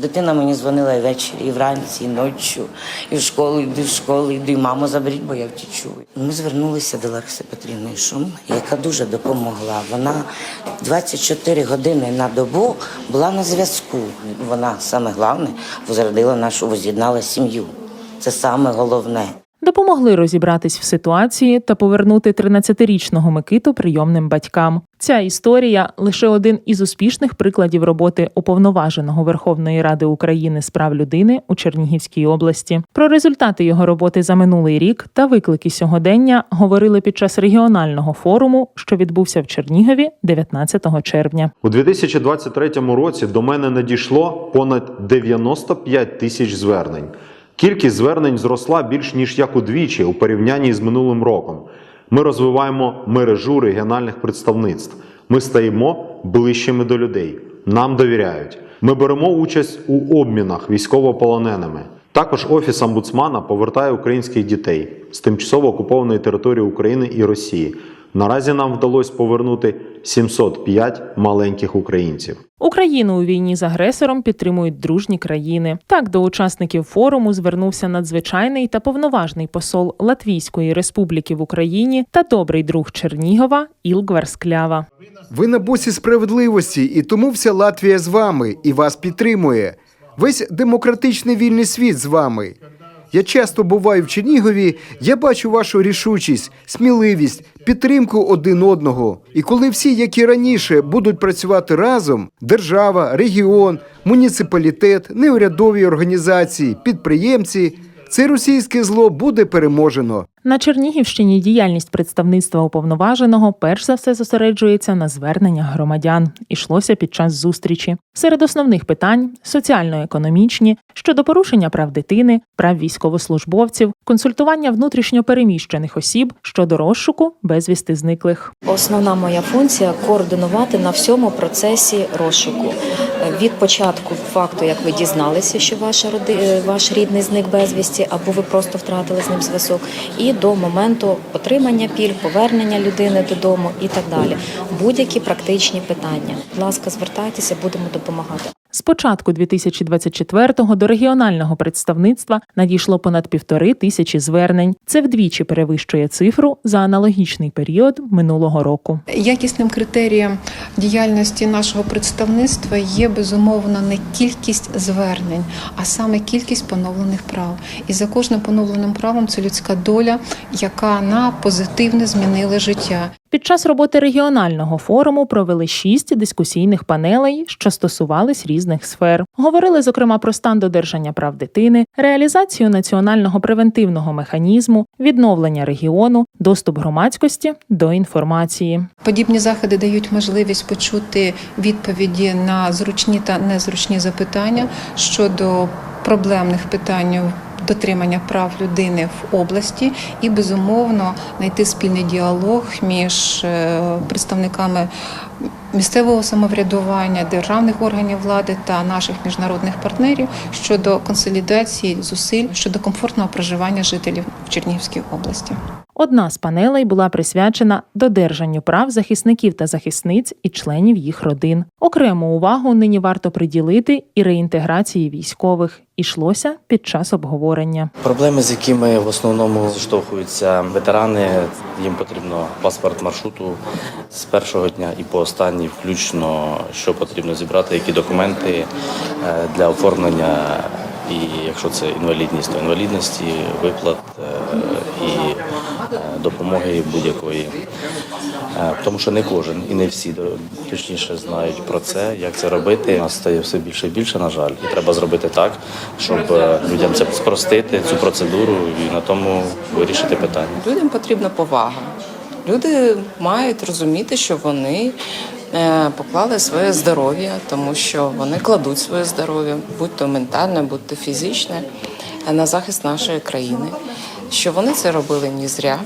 Дитина мені дзвонила ввечері, і вранці, і ночі, і в школу, йди в школу, йди, маму заберіть, бо я втічу. Ми звернулися до Лариси Петрівни Шум, яка дуже допомогла. Вона 24 години на добу була на зв'язку. Вона саме головне возродила нашу, воз'єднала сім'ю. Це саме головне. Допомогли розібратись в ситуації та повернути 13-річного Микиту прийомним батькам. Ця історія лише один із успішних прикладів роботи уповноваженого Верховної Ради України з прав людини у Чернігівській області. Про результати його роботи за минулий рік та виклики сьогодення говорили під час регіонального форуму, що відбувся в Чернігові 19 червня. У 2023 році до мене надійшло понад 95 тисяч звернень. Кількість звернень зросла більш ніж як удвічі у порівнянні з минулим роком. Ми розвиваємо мережу регіональних представництв. Ми стаємо ближчими до людей. Нам довіряють. Ми беремо участь у обмінах військовополоненими. Також офіс омбудсмана повертає українських дітей з тимчасово окупованої території України і Росії. Наразі нам вдалося повернути 705 маленьких українців. Україну у війні з агресором підтримують дружні країни. Так до учасників форуму звернувся надзвичайний та повноважний посол Латвійської республіки в Україні та добрий друг Чернігова Ілгвар Склява. Ви на боці справедливості, і тому вся Латвія з вами і вас підтримує. Весь демократичний вільний світ з вами. Я часто буваю в Чернігові, я бачу вашу рішучість, сміливість, підтримку один одного. І коли всі, як і раніше, будуть працювати разом: держава, регіон, муніципалітет, неурядові організації, підприємці, це російське зло буде переможено. На Чернігівщині діяльність представництва уповноваженого перш за все зосереджується на зверненнях громадян. Ішлося під час зустрічі. Серед основних питань соціально-економічні щодо порушення прав дитини, прав військовослужбовців, консультування внутрішньо переміщених осіб щодо розшуку безвісти зниклих. Основна моя функція координувати на всьому процесі розшуку. Від початку факту, як ви дізналися, що ваша роди... е, ваш рідний зник безвісті, або ви просто втратили з ним зв'язок, і до моменту отримання пільг, повернення людини додому і так далі. Будь-які практичні питання. Будь ласка, звертайтеся, будемо допомагати. З початку 2024-го до регіонального представництва надійшло понад півтори тисячі звернень. Це вдвічі перевищує цифру за аналогічний період минулого року. Якісним критерієм діяльності нашого представництва є безумовно не кількість звернень, а саме кількість поновлених прав. І за кожним поновленим правом це людська доля, яка на позитивне змінила життя. Під час роботи регіонального форуму провели шість дискусійних панелей, що стосувались різних сфер. Говорили зокрема про стан додержання прав дитини, реалізацію національного превентивного механізму, відновлення регіону, доступ громадськості до інформації. Подібні заходи дають можливість почути відповіді на зручні та незручні запитання щодо проблемних питань. Дотримання прав людини в області і безумовно знайти спільний діалог між е, представниками місцевого самоврядування, державних органів влади та наших міжнародних партнерів щодо консолідації зусиль щодо комфортного проживання жителів в Чернігівській області. Одна з панелей була присвячена додержанню прав захисників та захисниць і членів їх родин. Окрему увагу нині варто приділити і реінтеграції військових. Ішлося під час обговорення. Проблеми, з якими в основному зіштовхуються ветерани, їм потрібно паспорт маршруту з першого дня і по останній, включно що потрібно зібрати, які документи е, для оформлення, і якщо це інвалідність, то інвалідності, виплат е, і допомоги будь-якої. Е, Тому що не кожен і не всі точніше знають про це, як це робити. Нас стає все більше і більше, на жаль, і треба зробити так, щоб е, людям це спростити, цю процедуру і на тому вирішити питання. Людям потрібна повага. Люди мають розуміти, що вони е, поклали своє здоров'я, тому що вони кладуть своє здоров'я, будь то ментальне, будь то фізичне, е, на захист нашої країни. Що вони це робили не зря,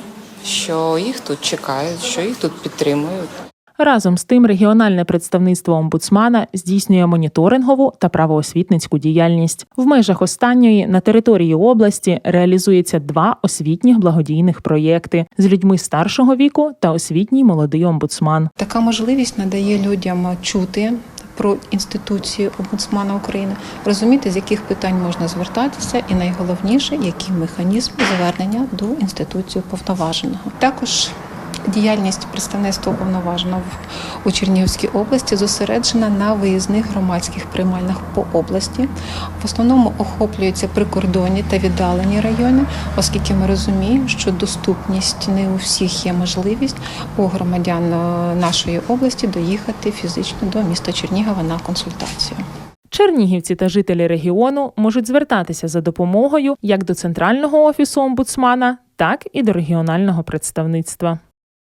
що їх тут чекають, що їх тут підтримують. Разом з тим, регіональне представництво омбудсмана здійснює моніторингову та правоосвітницьку діяльність. В межах останньої на території області реалізується два освітніх благодійних проєкти з людьми старшого віку та освітній молодий омбудсман. Така можливість надає людям чути про інституцію омбудсмана України, розуміти, з яких питань можна звертатися, і найголовніше, який механізм звернення до інституції повноваженого. Також Діяльність представництва уповноваженого у Чернігівській області зосереджена на виїзних громадських приймальних по області. В основному охоплюються прикордонні та віддалені райони, оскільки ми розуміємо, що доступність не у всіх є можливість у громадян е, нашої області доїхати фізично до міста Чернігова на консультацію. Чернігівці та жителі регіону можуть звертатися за допомогою як до центрального офісу омбудсмана, так і до регіонального представництва.